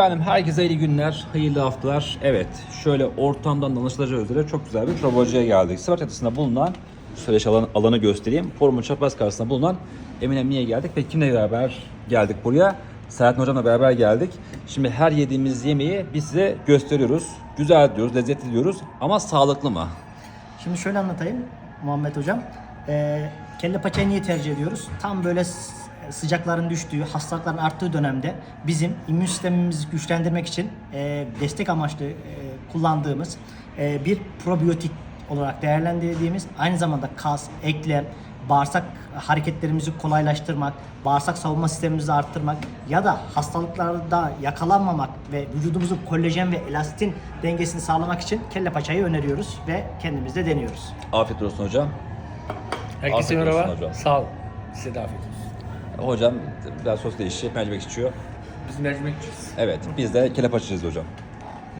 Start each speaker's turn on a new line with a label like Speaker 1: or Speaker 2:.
Speaker 1: Efendim herkese iyi günler, hayırlı haftalar. Evet, şöyle ortamdan da anlaşılacağı üzere çok güzel bir provacıya geldik. Sıvat çatısında bulunan, söyleşi alanı, alanı göstereyim. Forumun çapraz karşısında bulunan Emine niye geldik ve kimle beraber geldik buraya? Serhattin Hocam'la beraber geldik. Şimdi her yediğimiz yemeği biz size gösteriyoruz. Güzel diyoruz, lezzetli diyoruz ama sağlıklı mı?
Speaker 2: Şimdi şöyle anlatayım Muhammed Hocam. Ee, kelle paçayı niye tercih ediyoruz? Tam böyle sıcakların düştüğü, hastalıkların arttığı dönemde bizim immün sistemimizi güçlendirmek için e, destek amaçlı e, kullandığımız e, bir probiyotik olarak değerlendirdiğimiz aynı zamanda kas, eklem, bağırsak hareketlerimizi kolaylaştırmak, bağırsak savunma sistemimizi arttırmak ya da hastalıklarda yakalanmamak ve vücudumuzun kolajen ve elastin dengesini sağlamak için kelle paçayı öneriyoruz ve kendimiz de deniyoruz.
Speaker 1: Afiyet olsun hocam.
Speaker 3: Herkese
Speaker 1: Afiyet olsun
Speaker 3: merhaba.
Speaker 1: hocam.
Speaker 3: Sağ ol. Size de afiyet olsun.
Speaker 1: Hocam biraz sos değişecek, mercimek içiyor.
Speaker 3: Biz mercimek yiyeceğiz.
Speaker 1: Evet, biz de kelep açacağız hocam.